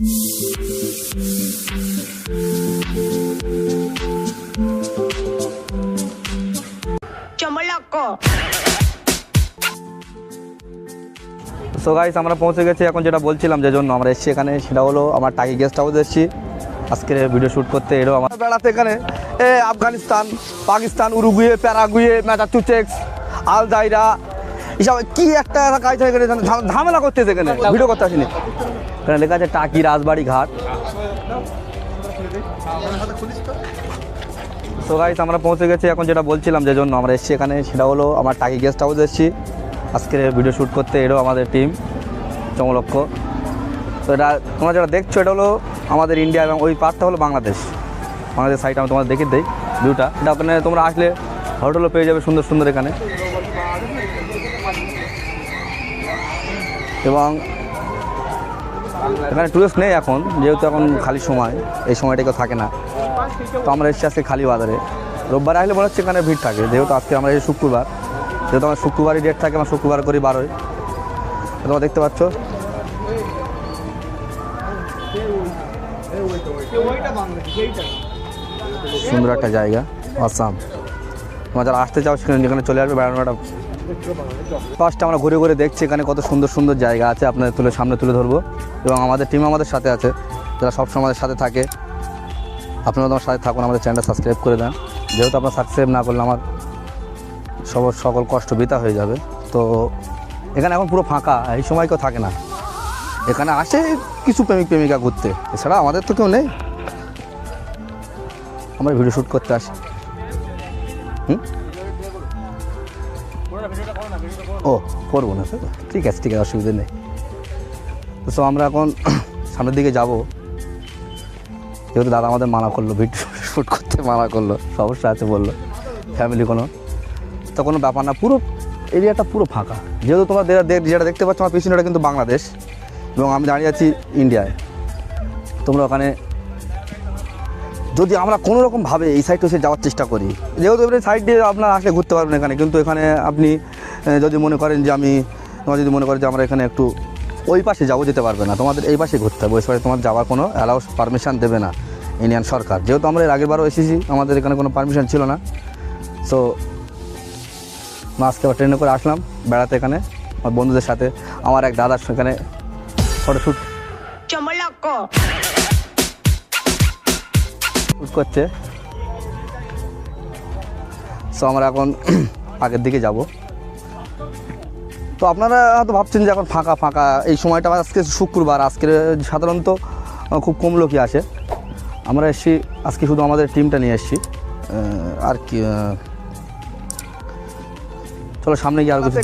So guys আমরা পৌঁছে গেছি এখন যেটা বলছিলাম যে জন্য আমরা এসেছি এখানে, সেটা হলো আমার টাকি গেস্ট হাউস এসেছি। আজকের ভিডিও শ্যুট করতে এরও আমার। বেড়াতে এখানে, এ, Afghanistan, Pakistan, Uruguay, Paraguay Massachusetts Al Jazeera কি একটা কাজ হয়ে ঝাম- ঝামেলা করতেছে এখানে। ভিডিও করতে আসেনি। এখানে লেখা আছে টাকি রাজবাড়ি ঘাট। সো গাইস আমরা পৌঁছে গেছি এখন যেটা বলছিলাম যে জন্য আমরা এসেছি এখানে, সেটা হলো আমার টাকি গেস্ট হাউস এসেছি। আজকে ভিডিও শ্যুট করতে এরও আমাদের টিম চমলক্ষ। তো এটা তোমরা যেটা দেখছ, এটা হলো আমাদের ইন্ডিয়া এবং ওই পার্টটা হলো বাংলাদেশ। বাংলাদেশ সাইড আমি তোমাদের দেখে দিই ভিউটা এটা ওখানে তোমরা আসলে হোটেলও পেয়ে যাবে সুন্দর সুন্দর এখানে। এবং এখানে টুরিস্ট নেই এখন, যেহেতু এখন খালি সময়, এই সময়টা কেউ থাকে না। তো আমরা এসেছি আজকে খালি বাজারে রোববার আসলে মনে হচ্ছে এখানে ভিড় থাকে, যেহেতু আজকে আমরা এই শুক্রবার। যেহেতু আমার শুক্রবারই ডেট থাকে, আমার শুক্রবার করি বারোই। তোমরা দেখতে পাচ্ছ। সুন্দর একটা জায়গা, আসাম। তোমার যারা আসতে চাও, সেখানে যেখানে চলে আসবে, বেড়ানোটা ফার্স্ট আমরা ঘুরে ঘুরে দেখছি এখানে কত সুন্দর সুন্দর জায়গা আছে, আপনাদের তুলে সামনে তুলে ধরবো। এবং আমাদের টিম আমাদের সাথে আছে, যারা সবসময় আমাদের সাথে থাকে। আপনারা তোমার সাথে থাকুন, আমাদের চ্যানেলটা সাবস্ক্রাইব করে দেন। যেহেতু আপনার সাবস্ক্রাইব না করলে আমার সব, সকল কষ্ট বৃথা হয়ে যাবে। তো এখানে এখন পুরো ফাঁকা, এই সময় কেউ থাকে না। এখানে আসে কিছু প্রেমিক, প্রেমিকা ঘুরতে। এছাড়া আমাদের তো কেউ নেই। আমরা ভিডিও শ্যুট করতে আসি। হুম? ও, করব না স্যার ঠিক আছে ঠিক আছে, অসুবিধা নেই। তো আমরা এখন সামনের দিকে যাব। যেহেতু দাদা আমাদের মানা করল, ভিডিও শ্যুট করতে মানা করল, সমস্যা আছে বলল ফ্যামিলি কোনো। তো কোনো ব্যাপার না, পুরো এরিয়াটা পুরো ফাঁকা। যেহেতু তোমরা যেটা দেখতে পাচ্ছ, আমার পিছনেটা কিন্তু বাংলাদেশ, এবং আমি দাঁড়িয়ে আছি ইন্ডিয়ায়। তোমরা ওখানে যদি আমরা কোনো রকমভাবে এই সাইড এসে যাওয়ার চেষ্টা করি, যেহেতু এবারে সাইড দিয়ে আপনার আসলে ঘুরতে পারবেন এখানে, কিন্তু এখানে আপনি যদি মনে করেন যে আমি, তোমার যদি মনে করেন যে আমরা এখানে একটু ওই পাশে যাব, যেতে পারবে না, তোমাদের এই পাশে ঘুরতে হবে, ওই পাশে তোমার যাওয়ার কোনো অ্যালাউস পারমিশন দেবে না ইন্ডিয়ান সরকার যেহেতু আমরা এর আগের বারও এসেছি, আমাদের এখানে কোনো পারমিশন ছিল না সো আজকে আবার ট্রেনে করে আসলাম, বেড়াতে এখানে, আমার বন্ধুদের সাথে, আমার এক দাদার সেখানে ফটোশ্যুট Chomoloco. করছে। সো আমরা এখন আগের দিকে যাব। তো আপনারা হয়তো ভাবছেন যে এখন ফাঁকা ফাঁকা। এই সময়টা আজকে শুক্রবার। আজকে সাধারণত খুব কম লোকই আসে। আমরা এসছি, আজকে শুধু আমাদের টিমটা নিয়ে এসছি। আর কি চলো সামনে গিয়ে আর কিছু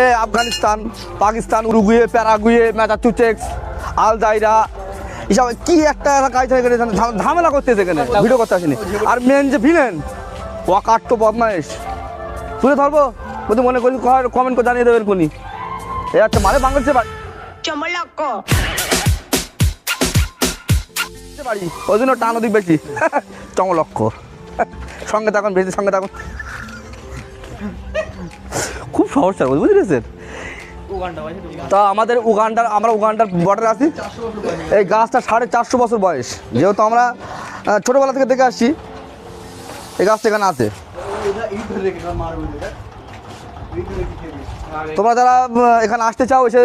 এ, Afghanistan, Pakistan, Uruguay, Paraguay Massachusetts Al Jazeera এসব কি একটা কাজ হয়ে গেছে ঝাম- ঝামেলা করতেছে এখানে? ভিডিও করতে আসেনি। আর মেন যে ভিলেন ওয়াকাট তো বদমাইশ। তুলে ধরবো? যদি মনে করি কমেন্ট করে জানিয়ে দেবেন কোনি এ একটা মানে বাংলাদেশে বাড়ি। ওই জন্য টান অধিক বেশি। চমলক্ষ। সঙ্গে থাকুন বেশি সঙ্গে থাকুন। খুব সমস্যা বুঝতে পেরেছেন? তা আমাদের উগান্ডার, আমরা উগান্ডার বর্ডারে আছি। এই গাছটা সাড়ে চারশো বছর বয়স। যেহেতু আমরা ছোটোবেলা থেকে দেখে আসছি, এই গাছটা এখানে আছে। তোমরা যারা এখানে আসতে চাও, এসে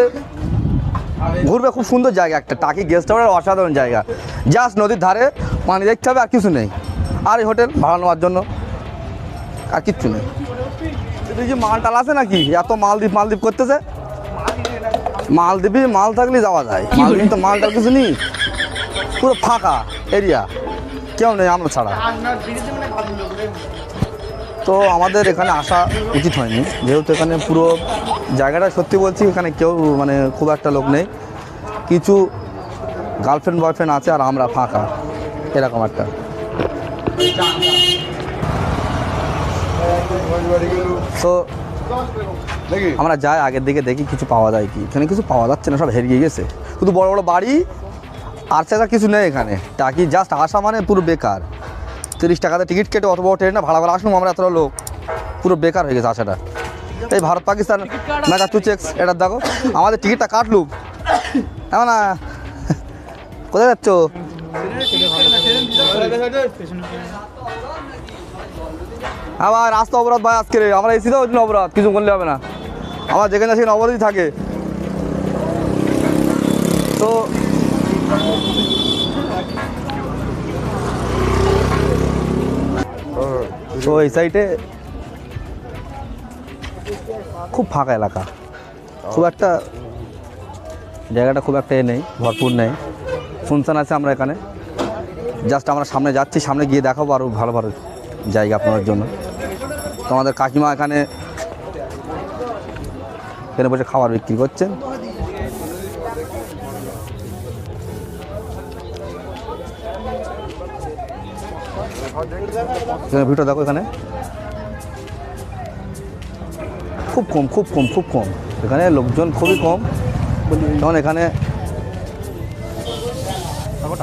ঘুরবে, খুব সুন্দর জায়গা একটা। টাকি গেস্ট হাউসের অসাধারণ জায়গা। জাস্ট নদীর ধারে পানি দেখতে হবে, আর কিছু নেই। আর এই হোটেল ভাড়া নেওয়ার জন্য আর কিচ্ছু নেই। এই যে মালটাল আছে নাকি? এত মালদ্বীপ মালদ্বীপ করতেছে। মালদ্বীপে মাল থাকলে যাওয়া যায়। মালদ্বীপ তো মালটাল কিছু নেই। পুরো ফাঁকা এরিয়া কেউ নেই আমরা ছাড়া। তো আমাদের এখানে আসা উচিত হয়নি। যেহেতু এখানে পুরো জায়গাটা সত্যি বলছি এখানে কেউ মানে খুব একটা লোক নেই। কিছু গার্লফ্রেন্ড বয়ফ্রেন্ড আছে আর আমরা ফাঁকা। এরকম একটা। তো আমরা যাই আগের দিকে দেখি কিছু পাওয়া যায় কি। এখানে কিছু পাওয়া যাচ্ছে না, সব হেরিয়ে গেছে। শুধু বড় বড় বাড়ি, আর ছাড়া কিছু নেই এখানে। টাকি জাস্ট আসা মানে পুরো বেকার। তিরিশ টাকাতে টিকিট কেটে অত বড় ট্রেনে ভাড়া ভাড়া আসলাম আমরা এতটা লোক। পুরো বেকার হয়ে গেছে আসাটা। এই ভারত, পাকিস্তান ম্যাচা টু চেক্স এটা দেখো, আমাদের টিকিটটা কাটলুম এমন না। কোথায় যাচ্ছ? আবার রাস্তা অপরাধ ভাই আজকে আমরা এসি তো অপরাধ কিছু করলে হবে না। আমার যেখানে সেখানে অপরাধই থাকে। তো তো এই সাইডে খুব ফাঁকা এলাকা। খুব একটা জায়গাটা খুব একটা এ নেই, ভরপুর নেই। শুনশান আছে আমরা এখানে। জাস্ট আমরা সামনে যাচ্ছি, সামনে গিয়ে দেখাবো আরও ভালো ভালো জায়গা আপনার জন্য। তো আমাদের কাকিমা এখানে এখানে বসে খাবার বিক্রি করছেন। ভিডিও দেখো এখানে। খুব কম খুব কম খুব কম। এখানে লোকজন খুবই কম। তখন এখানে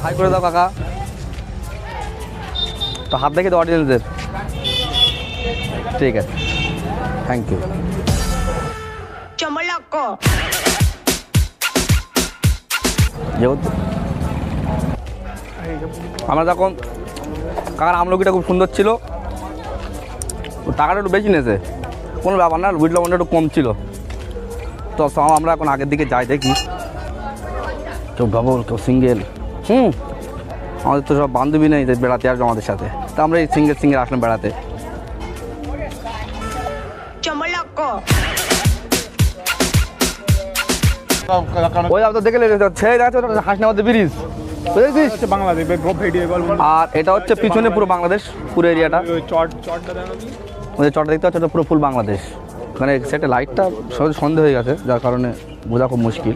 হাই করে দাও কাকা। তো হাত দেখে দাও অডিয়েন্সদের ঠিক আছে। থ্যাংক ইউ যেহেতু আমরা যখন কাকার আমলকিটা খুব সুন্দর ছিল টাকাটা একটু বেশি নিয়েছে। কোনো ব্যাপার না বুঝলাম ওটা একটু কম ছিল। তো সব আমরা এখন আগের দিকে যাই দেখি। কেউ ডবল কেউ সিঙ্গেল হুম, আমাদের তো সব বান্ধবী নেই বেড়াতে আসবে আমাদের সাথে। তা আমরা এই সিঙ্গেল সিঙ্গেল আসলাম বেড়াতে. ওই আপনার দেখে ছেড়ে যাচ্ছে ওটা হাসনা মধ্যে ব্রিজ। বুঝেছিস? বাংলাদেশ আর এটা হচ্ছে পিছনে পুরো বাংলাদেশ পুরো এরিয়াটা। ওই চট চটটা দেখতে পাচ্ছ পুরো ফুল বাংলাদেশ। ওখানে সেটা লাইটটা সন্ধে হয়ে গেছে যার কারণে বোঝা খুব মুশকিল।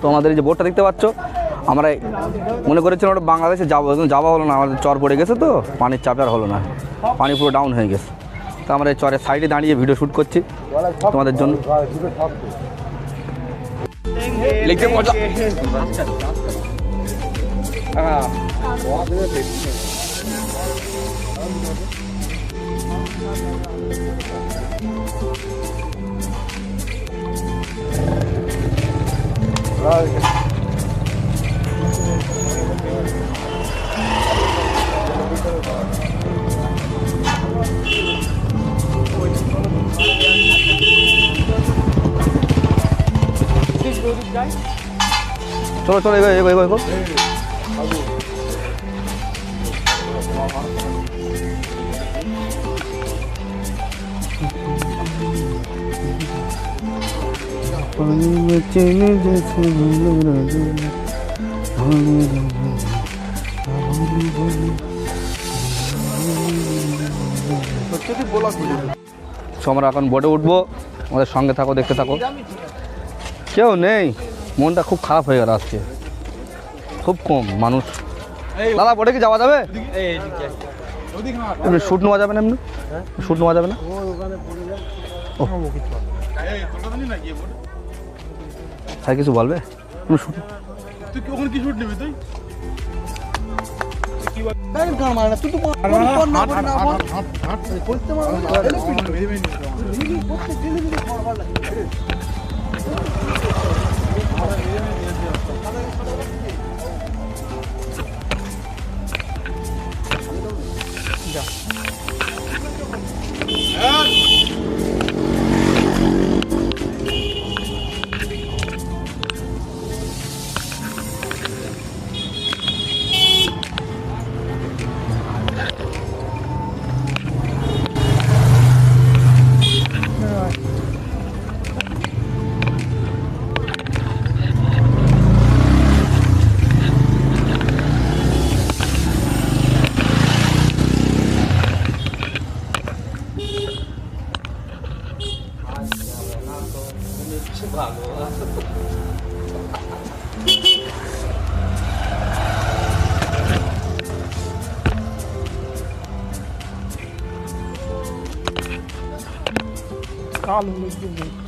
তো আমাদের এই যে বোটটা দেখতে পাচ্ছ আমরা মনে করেছিলাম ওটা বাংলাদেশে যাব যাওয়া হলো না আমাদের চর পড়ে গেছে তো পানির চাপে আর হলো না। পানি পুরো ডাউন হয়ে গেছে। তো আমরা চরের সাইডে দাঁড়িয়ে ভিডিও শ্যুট করছি তোমাদের জন্য। চলো চলো এগো এগো এগো এগো। So, আমরা এখন বোটে উঠবো আমাদের সঙ্গে থাকো দেখতে থাকো। কেউ নেই মনটা খুব খারাপ হয়ে গেল আজকে খুব কম মানুষ দাদা বটে কি যাওয়া যাবে এমনি শ্যুট নেওয়া যাবে না এমনি শ্যুট নেওয়া যাবে না হ্যাঁ কিছু বলবে shoot shoot alunos do grupo.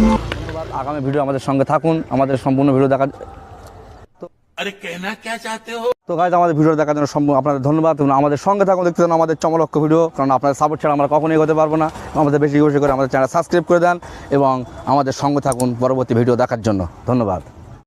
ধন্যবাদ। আগামী ভিডিও আমাদের সঙ্গে থাকুন। আমাদের সম্পূর্ণ ভিডিও দেখা তো গাইজ আমাদের ভিডিও দেখার জন্য সম্ভব আপনাদের ধন্যবাদ। আমাদের সঙ্গে থাকুন। দেখতে থাকুন আমাদের চমলক্ষ ভিডিও। কারণ আপনার সাপোর্ট ছাড়া আমরা কখনোই হতে পারব না। আমাদের বেশি বেশি করে আমাদের চ্যানেল সাবস্ক্রাইব করে দেন। এবং আমাদের সঙ্গে থাকুন পরবর্তী ভিডিও দেখার জন্য। ধন্যবাদ।